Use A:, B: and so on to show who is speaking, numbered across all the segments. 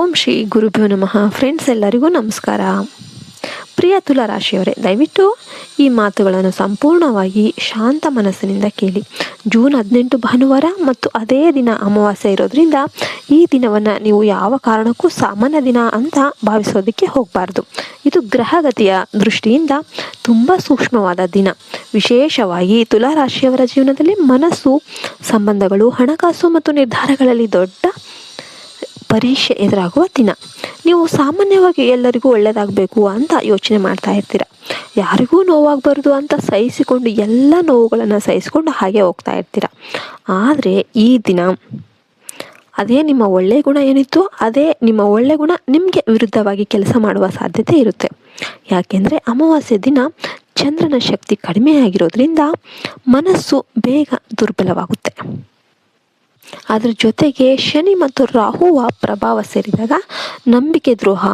A: ಓಂ ಶ್ರೀ ಗುರುಭ್ಯೋ ನಮಃ. ಫ್ರೆಂಡ್ಸ್ ಎಲ್ಲರಿಗೂ ನಮಸ್ಕಾರ. ಪ್ರಿಯ ತುಲಾ ರಾಶಿಯವರೇ ದಯವಿಟ್ಟು ಈ ಮಾತುಗಳನ್ನು ಸಂಪೂರ್ಣವಾಗಿ ಶಾಂತ ಮನಸ್ಸಿನಿಂದ ಕೇಳಿ. ಜೂನ್ ಹದಿನೆಂಟು ಭಾನುವಾರ ಮತ್ತು ಅದೇ ದಿನ ಅಮಾವಾಸ್ಯೆ ಇರೋದ್ರಿಂದ ಈ ದಿನವನ್ನು ನೀವು ಯಾವ ಕಾರಣಕ್ಕೂ ಸಾಮಾನ್ಯ ದಿನ ಅಂತ ಭಾವಿಸೋದಕ್ಕೆ ಹೋಗಬಾರ್ದು. ಇದು ಗ್ರಹಗತಿಯ ದೃಷ್ಟಿಯಿಂದ ತುಂಬ ಸೂಕ್ಷ್ಮವಾದ ದಿನ. ವಿಶೇಷವಾಗಿ ತುಲಾ ರಾಶಿಯವರ ಜೀವನದಲ್ಲಿ ಮನಸ್ಸು, ಸಂಬಂಧಗಳು, ಹಣಕಾಸು ಮತ್ತು ನಿರ್ಧಾರಗಳಲ್ಲಿ ದೊಡ್ಡ ಪರೀಕ್ಷೆ ಎದುರಾಗುವ ದಿನ. ನೀವು ಸಾಮಾನ್ಯವಾಗಿ ಎಲ್ಲರಿಗೂ ಒಳ್ಳೆಯದಾಗಬೇಕು ಅಂತ ಯೋಚನೆ ಮಾಡ್ತಾ ಇರ್ತೀರ. ಯಾರಿಗೂ ನೋವಾಗಬಾರ್ದು ಅಂತ ಸಹಿಸಿಕೊಂಡು ಎಲ್ಲ ನೋವುಗಳನ್ನು ಸಹಿಸಿಕೊಂಡು ಹಾಗೆ ಹೋಗ್ತಾ ಇರ್ತೀರ. ಆದರೆ ಈ ದಿನ ಅದೇ ನಿಮ್ಮ ಒಳ್ಳೆ ಗುಣ ಏನಿತ್ತು ಅದೇ ನಿಮ್ಮ ಒಳ್ಳೆ ಗುಣ ನಿಮಗೆ ವಿರುದ್ಧವಾಗಿ ಕೆಲಸ ಮಾಡುವ ಸಾಧ್ಯತೆ ಇರುತ್ತೆ. ಯಾಕೆಂದರೆ ಅಮಾವಾಸ್ಯೆ ದಿನ ಚಂದ್ರನ ಶಕ್ತಿ ಕಡಿಮೆಯಾಗಿರೋದ್ರಿಂದ ಮನಸ್ಸು ಬೇಗ ದುರ್ಬಲವಾಗುತ್ತೆ. ಅದ್ರ ಜೊತೆಗೆ ಶನಿ ಮತ್ತು ರಾಹುವ ಪ್ರಭಾವ ಸೇರಿದಾಗ ನಂಬಿಕೆ ದ್ರೋಹ,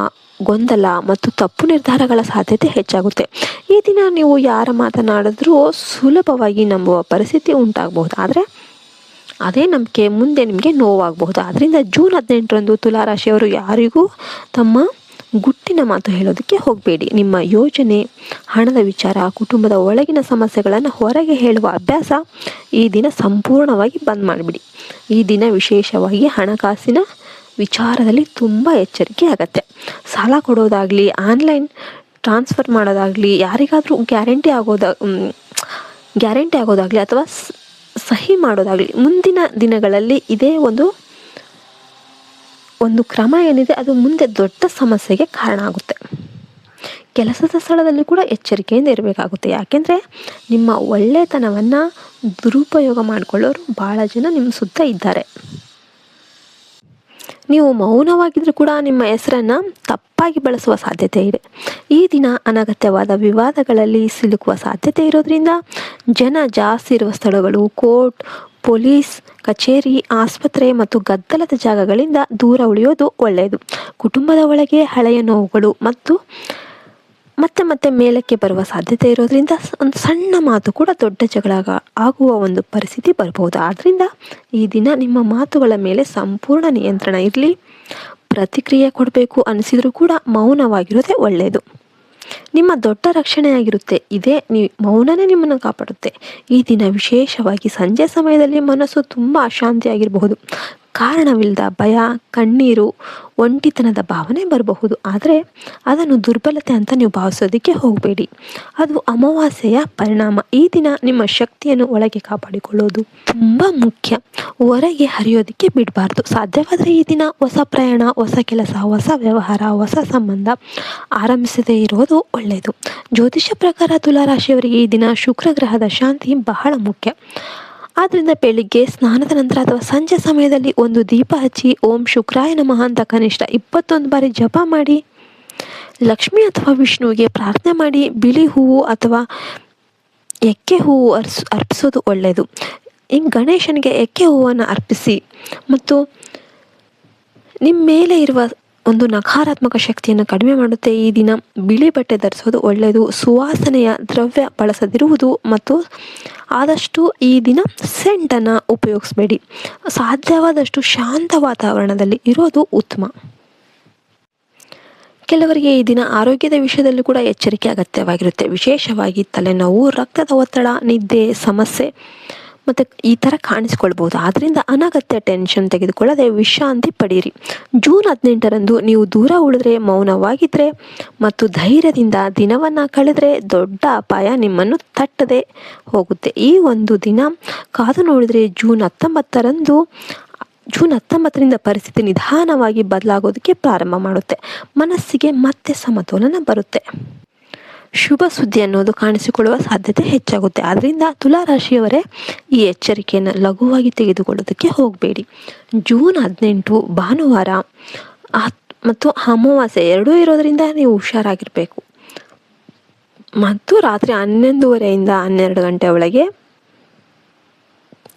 A: ಗೊಂದಲ ಮತ್ತು ತಪ್ಪು ನಿರ್ಧಾರಗಳ ಸಾಧ್ಯತೆ ಹೆಚ್ಚಾಗುತ್ತೆ. ಈ ದಿನ ನೀವು ಯಾರ ಮಾತನಾಡಿದ್ರೂ ಸುಲಭವಾಗಿ ನಂಬುವ ಪರಿಸ್ಥಿತಿ ಉಂಟಾಗಬಹುದು. ಆದರೆ ಅದೇ ನಂಬಿಕೆ ಮುಂದೆ ನಿಮಗೆ ನೋವಾಗಬಹುದು. ಆದ್ದರಿಂದ ಜೂನ್ ಹದಿನೆಂಟರಂದು ತುಲಾರಾಶಿಯವರು ಯಾರಿಗೂ ತಮ್ಮ ಗುಟ್ಟಿನ ಮಾತು ಹೇಳೋದಕ್ಕೆ ಹೋಗಬೇಡಿ. ನಿಮ್ಮ ಯೋಜನೆ, ಹಣದ ವಿಚಾರ, ಕುಟುಂಬದ ಒಳಗಿನ ಸಮಸ್ಯೆಗಳನ್ನು ಹೊರಗೆ ಹೇಳುವ ಅಭ್ಯಾಸ ಈ ದಿನ ಸಂಪೂರ್ಣವಾಗಿ ಬಂದ್ ಮಾಡಿಬಿಡಿ. ಈ ದಿನ ವಿಶೇಷವಾಗಿ ಹಣಕಾಸಿನ ವಿಚಾರದಲ್ಲಿ ತುಂಬ ಎಚ್ಚರಿಕೆ ಆಗತ್ತೆ ಸಾಲ ಕೊಡೋದಾಗಲಿ, ಆನ್ಲೈನ್ ಟ್ರಾನ್ಸ್ಫರ್ ಮಾಡೋದಾಗಲಿ, ಯಾರಿಗಾದರೂ ಗ್ಯಾರಂಟಿ ಆಗೋದ ಗ್ಯಾರಂಟಿ ಆಗೋದಾಗಲಿ ಅಥವಾ ಸಹಿ ಮಾಡೋದಾಗಲಿ, ಮುಂದಿನ ದಿನಗಳಲ್ಲಿ ಇದೇ ಒಂದು ಒಂದು ಕ್ರಮ ಏನಿದೆ, ಅದು ಮುಂದೆ ದೊಡ್ಡ ಸಮಸ್ಯೆಗೆ ಕಾರಣ ಆಗುತ್ತೆ. ಕೆಲಸದ ಸ್ಥಳದಲ್ಲಿ ಕೂಡ ಎಚ್ಚರಿಕೆಯಿಂದ ಇರಬೇಕಾಗುತ್ತೆ. ಯಾಕೆಂದರೆ ನಿಮ್ಮ ಒಳ್ಳೆತನವನ್ನು ದುರುಪಯೋಗ ಮಾಡಿಕೊಳ್ಳೋರು ಭಾಳ ಜನ ನಿಮ್ಮ ಸುತ್ತ ಇದ್ದಾರೆ. ನೀವು ಮೌನವಾಗಿದ್ದರೂ ಕೂಡ ನಿಮ್ಮ ಹೆಸರನ್ನು ತಪ್ಪಾಗಿ ಬಳಸುವ ಸಾಧ್ಯತೆ ಇದೆ. ಈ ದಿನ ಅನಗತ್ಯವಾದ ವಿವಾದಗಳಲ್ಲಿ ಸಿಲುಕುವ ಸಾಧ್ಯತೆ ಇರೋದ್ರಿಂದ ಜನ ಜಾಸ್ತಿ ಇರುವ ಸ್ಥಳಗಳು, ಕೋರ್ಟ್ ಪೊಲೀಸ್, ಕಚೇರಿ, ಆಸ್ಪತ್ರೆ ಮತ್ತು ಗದ್ದಲದ ಜಾಗಗಳಿಂದ ದೂರ ಉಳಿಯೋದು ಒಳ್ಳೆಯದು. ಕುಟುಂಬದ ಒಳಗೆ ಹಳೆಯ ನೋವುಗಳು ಮತ್ತು ಮತ್ತೆ ಮತ್ತೆ ಮೇಲಕ್ಕೆ ಬರುವ ಸಾಧ್ಯತೆ ಇರೋದ್ರಿಂದ ಒಂದು ಸಣ್ಣ ಮಾತು ಕೂಡ ದೊಡ್ಡ ಜಗಳ ಆಗುವ ಒಂದು ಪರಿಸ್ಥಿತಿ ಬರಬಹುದು ಆದ್ದರಿಂದ ಈ ದಿನ ನಿಮ್ಮ ಮಾತುಗಳ ಮೇಲೆ ಸಂಪೂರ್ಣ ನಿಯಂತ್ರಣ ಇರಲಿ. ಪ್ರತಿಕ್ರಿಯೆ ಕೊಡಬೇಕು ಅನಿಸಿದರೂ ಕೂಡ ಮೌನವಾಗಿರೋದೇ ಒಳ್ಳೆಯದು. ನಿಮ್ಮ ದೊಡ್ಡ ರಕ್ಷಣೆಯಾಗಿರುತ್ತೆ. ಇದೇ ನೀವು ಮೌನನೇ ನಿಮ್ಮನ್ನು ಕಾಪಾಡುತ್ತೆ. ಈ ದಿನ ವಿಶೇಷವಾಗಿ ಸಂಜೆ ಸಮಯದಲ್ಲಿ ಮನಸ್ಸು ತುಂಬ ಅಶಾಂತಿಯಾಗಿರಬಹುದು. ಕಾರಣವಿಲ್ಲದ ಭಯ, ಕಣ್ಣೀರು, ಒಂಟಿತನದ ಭಾವನೆ ಬರಬಹುದು. ಆದರೆ ಅದನ್ನು ದುರ್ಬಲತೆ ಅಂತ ನೀವು ಭಾವಿಸೋದಕ್ಕೆ ಹೋಗಬೇಡಿ. ಅದು ಅಮಾವಾಸ್ಯೆಯ ಪರಿಣಾಮ. ಈ ದಿನ ನಿಮ್ಮ ಶಕ್ತಿಯನ್ನು ಒಳಗೆ ಕಾಪಾಡಿಕೊಳ್ಳೋದು ತುಂಬ ಮುಖ್ಯ. ಹೊರಗೆ ಹರಿಯೋದಕ್ಕೆ ಬಿಡಬಾರ್ದು. ಸಾಧ್ಯವಾದರೆ ಈ ದಿನ ಹೊಸ ಪ್ರಯಾಣ, ಹೊಸ ಕೆಲಸ, ಹೊಸ ವ್ಯವಹಾರ, ಹೊಸ ಸಂಬಂಧ ಆರಂಭಿಸದೇ ಇರೋದು ಒಳ್ಳೆಯದು ಜ್ಯೋತಿಷ್ಯ ಪ್ರಕಾರ ತುಲಾರಾಶಿಯವರಿಗೆ ಈ ದಿನ ಶುಕ್ರ ಗ್ರಹದ ಶಾಂತಿ ಬಹಳ ಮುಖ್ಯ. ಆದ್ದರಿಂದ ಬೆಳಿಗ್ಗೆ ಸ್ನಾನದ ನಂತರ ಅಥವಾ ಸಂಜೆ ಸಮಯದಲ್ಲಿ ಒಂದು ದೀಪ ಹಚ್ಚಿ ಓಂ ಶುಕ್ರಾಯ ನಮಃ ಅಂತ ಕನಿಷ್ಠ ಇಪ್ಪತ್ತೊಂದು ಬಾರಿ ಜಪ ಮಾಡಿ, ಲಕ್ಷ್ಮಿ ಅಥವಾ ವಿಷ್ಣುವಿಗೆ ಪ್ರಾರ್ಥನೆ ಮಾಡಿ, ಬಿಳಿ ಹೂವು ಅಥವಾ ಎಕ್ಕೆ ಹೂವು ಅರ್ಸ್, ಅರ್ಪಿಸೋದು ಒಳ್ಳೆಯದು. ಹಿಂಗೆ ಗಣೇಶನಿಗೆ ಎಕ್ಕೆ ಹೂವನ್ನು ಅರ್ಪಿಸಿ ಮತ್ತು ನಿಮ್ಮ ಮೇಲೆ ಇರುವ ಒಂದು ನಕಾರಾತ್ಮಕ ಶಕ್ತಿಯನ್ನು ಕಡಿಮೆ ಮಾಡುತ್ತೆ. ಈ ದಿನ ಬಿಳಿ ಬಟ್ಟೆ ಧರಿಸೋದು ಒಳ್ಳೆಯದು. ಸುವಾಸನೆಯ ದ್ರವ್ಯ ಬಳಸದಿರುವುದು ಮತ್ತು ಆದಷ್ಟು ಈ ದಿನ ಸೆಂಟನ್ನು ಉಪಯೋಗಿಸ್ಬೇಡಿ. ಸಾಧ್ಯವಾದಷ್ಟು ಶಾಂತ ವಾತಾವರಣದಲ್ಲಿ ಇರೋದು ಉತ್ತಮ. ಕೆಲವರಿಗೆ ಈ ದಿನ ಆರೋಗ್ಯದ ವಿಷಯದಲ್ಲೂ ಕೂಡ ಎಚ್ಚರಿಕೆ ಅಗತ್ಯವಾಗಿರುತ್ತೆ. ವಿಶೇಷವಾಗಿ ತಲೆನೋವು, ರಕ್ತದ ಒತ್ತಡ, ನಿದ್ದೆ, ಸಮಸ್ಯೆ. ಮತ್ತು ಈ ಥರ ಕಾಣಿಸ್ಕೊಳ್ಬೋದು. ಆದ್ದರಿಂದ ಅನಗತ್ಯ ಟೆನ್ಷನ್ ತೆಗೆದುಕೊಳ್ಳದೆ ವಿಶ್ರಾಂತಿ ಪಡೀರಿ. ಜೂನ್ ಹದಿನೆಂಟರಂದು ನೀವು ದೂರ ಉಳಿದ್ರೆ ಮೌನವಾಗಿದ್ದರೆ ಮತ್ತು ಧೈರ್ಯದಿಂದ ದಿನವನ್ನು ಕಳೆದರೆ ದೊಡ್ಡ ಅಪಾಯ ನಿಮ್ಮನ್ನು ತಟ್ಟದೆ ಹೋಗುತ್ತೆ. ಈ ಒಂದು ದಿನ ಕಾದು ನೋಡಿದರೆ ಜೂನ್ ಹತ್ತೊಂಬತ್ತರಂದು ಜೂನ್ ಹತ್ತೊಂಬತ್ತರಿಂದ ಪರಿಸ್ಥಿತಿ ನಿಧಾನವಾಗಿ ಬದಲಾಗೋದಕ್ಕೆ ಪ್ರಾರಂಭ ಮಾಡುತ್ತೆ. ಮನಸ್ಸಿಗೆ ಮತ್ತೆ ಸಮತೋಲನ ಬರುತ್ತೆ. ಶುಭ ಸುದ್ದಿ ಅನ್ನೋದು ಕಾಣಿಸಿಕೊಳ್ಳುವ ಸಾಧ್ಯತೆ ಹೆಚ್ಚಾಗುತ್ತೆ. ಆದ್ದರಿಂದ ತುಲಾರಾಶಿಯವರೇ ಈ ಎಚ್ಚರಿಕೆಯನ್ನು ಲಘುವಾಗಿ ತೆಗೆದುಕೊಳ್ಳೋದಕ್ಕೆ ಹೋಗಬೇಡಿ. ಜೂನ್ ಹದಿನೆಂಟು, ಭಾನುವಾರ ಮತ್ತು ಅಮಾವಾಸ್ಯೆ ಎರಡೂ ಇರೋದರಿಂದ ನೀವು ಹುಷಾರಾಗಿರಬೇಕು. ಮತ್ತು ರಾತ್ರಿ ಹನ್ನೊಂದುವರೆಯಿಂದ ಹನ್ನೆರಡು ಗಂಟೆ ಒಳಗೆ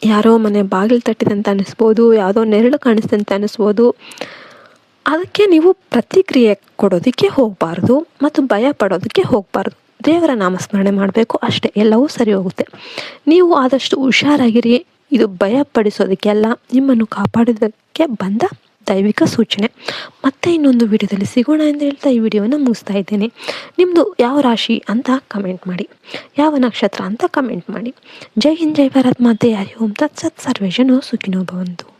A: ಯಾರೋ ಮನೆ ಬಾಗಿಲು ತಟ್ಟಿದಂತ ಅನ್ನಿಸ್ಬೋದು, ಯಾವುದೋ ನೆರಳು ಕಾಣಿಸ್ದಂತೆ ಅನ್ನಿಸ್ಬೋದು ಅದಕ್ಕೆ ನೀವು ಪ್ರತಿಕ್ರಿಯೆ ಕೊಡೋದಕ್ಕೆ ಹೋಗಬಾರ್ದು ಮತ್ತು ಭಯ ಪಡೋದಕ್ಕೆ ಹೋಗಬಾರ್ದು. ದೇವರ ನಾಮಸ್ಮರಣೆ ಮಾಡಬೇಕು, ಅಷ್ಟೇ, ಎಲ್ಲವೂ ಸರಿ ಹೋಗುತ್ತೆ. ನೀವು ಆದಷ್ಟು ಹುಷಾರಾಗಿರಿ, ಇದು ಭಯ ಪಡಿಸೋದಕ್ಕೆಲ್ಲ ನಿಮ್ಮನ್ನು ಕಾಪಾಡೋದಕ್ಕೆ ಬಂದ ದೈವಿಕ ಸೂಚನೆ. ಮತ್ತೆ ಇನ್ನೊಂದು ವಿಡಿಯೋದಲ್ಲಿ ಸಿಗೋಣ ಎಂದು ಹೇಳ್ತಾ ಈ ವಿಡಿಯೋವನ್ನು ಮುಗಿಸ್ತಾ ಇದ್ದೇನೆ. ನಿಮ್ಮದು ಯಾವ ರಾಶಿ ಅಂತ ಕಮೆಂಟ್ ಮಾಡಿ, ಯಾವ ನಕ್ಷತ್ರ ಅಂತ ಕಮೆಂಟ್ ಮಾಡಿ. ಜೈ ಹಿಂದ್, ಜೈ ಭಾರತ್, ಮಾತೆ, ಹರಿ ಓಂ, ತತ್ಸತ್, ಸರ್ವೇಶನು ಸುಖಿನೋ ಭವಂತು.